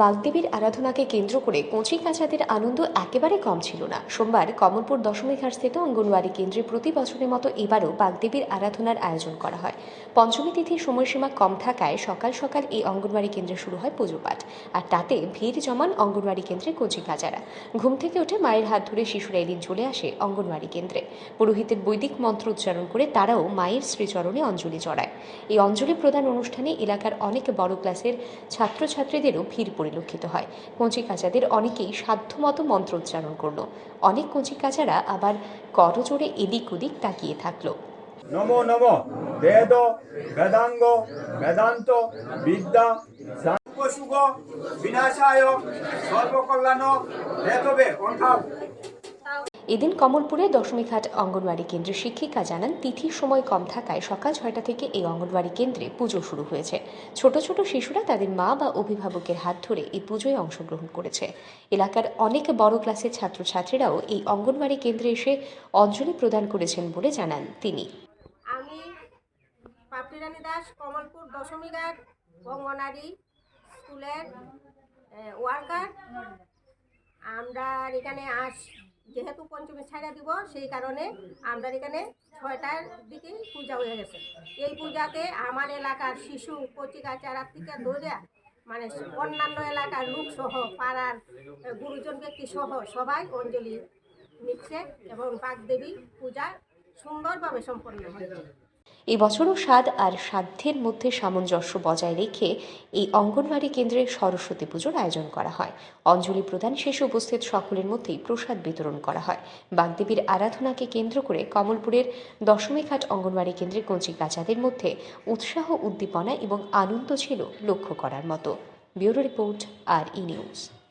বাগদেবীর আরাধনাকে কেন্দ্র করে কচি কাচাদের আনন্দ একেবারে কম ছিল না। সোমবার কমলপুর দশমী ঘাট স্থিত অঙ্গনওয়াড়ি কেন্দ্রে প্রতি বছরের মতো এবারও বাগদেবীর আরাধনার আয়োজন করা হয়। পঞ্চমী তিথির সময়সীমা কম থাকায় সকাল সকাল এই অঙ্গনওয়াড়ি কেন্দ্রে শুরু হয় পুজো পাঠ আর তাতে ভিড় জমান অঙ্গনওয়াড়ি কেন্দ্রে কচি কাচারা ঘুম থেকে উঠে মায়ের হাত ধরে শিশুরা এদিন চলে আসে অঙ্গনওয়াড়ি কেন্দ্রে। পুরোহিতের বৈদিক মন্ত্র উচ্চারণ করে তারাও মায়ের শ্রীচরণে অঞ্জলি চড়ায় এই অঞ্জলি প্রদান অনুষ্ঠানে এলাকার অনেক বড় ক্লাসের ছাত্রছাত্রীদেরও ভিড় পরিলক্ষিত হয়। কঞ্চি কাঁচাদের অনেকেই সাধ্যমতো মন্ত্র উচ্চারণ করল। অনেক কঞ্চি কাঁচারা আবার করজোড়ে এদিক ওদিক তাকিয়ে থাকল। নমো নমো। বেদ, বেদাঙ্গ, বেদান্ত, বিদ্যা সুগ বিনাশায়, সর্বকল্যাণ হেতবে কণ্ঠাও এদিন কমলপুরে দশমীঘাট অঙ্গনওয়াড়ি কেন্দ্রের শিক্ষিকা জানান, তিথির সময় কম থাকায় সকাল ছয়টা থেকে এই অঙ্গনওয়াড়ি কেন্দ্রে পুজো শুরু হয়েছে। ছোট ছোট শিশুরা তাদের মা বা অভিভাবকের হাত ধরে এই পুজোয় অংশগ্রহণ করেছে। এলাকার অনেক বড় ক্লাসের ছাত্রছাত্রীরাও এই অঙ্গনওয়াড়ি কেন্দ্রে এসে অঞ্জলি প্রদান করেছেন বলে জানান তিনি। আমি দাস, কমলপুর অঙ্গনারী স্কুলের ওয়ার্কার। আমরা এখানে আস যেহেতু পঞ্চমী ছাড়া দিব সেই কারণে আমরা এখানে ছয়টার দিকে পূজা হয়ে গেছে। এই পূজাতে আমার এলাকার শিশু কচিকা চারা থেকে ধরে মানে অন্যান্য এলাকার লোক সহ পাড়ার গুরুজন ব্যক্তি সহ সবাই অঞ্জলি নিচ্ছে এবং বাগদেবী পূজা সুন্দরভাবে সম্পন্ন হচ্ছে এবছরও স্বাদ আর সাধ্যের মধ্যে সামঞ্জস্য বজায় রেখে এই অঙ্গনওয়াড়ি কেন্দ্রে সরস্বতী পুজোর আয়োজন করা হয়। অঞ্জলি প্রদান শেষে উপস্থিত সকলের মধ্যেই প্রসাদ বিতরণ করা হয়। বাগদেবীর আরাধনাকে কেন্দ্র করে কমলপুরের দশমীঘাট অঙ্গনওয়াড়ি কেন্দ্রের কঞ্চি কাচাদের মধ্যে উৎসাহ, উদ্দীপনা এবং আনন্দ ছিল লক্ষ্য করার মতো। Bureau report, R E news.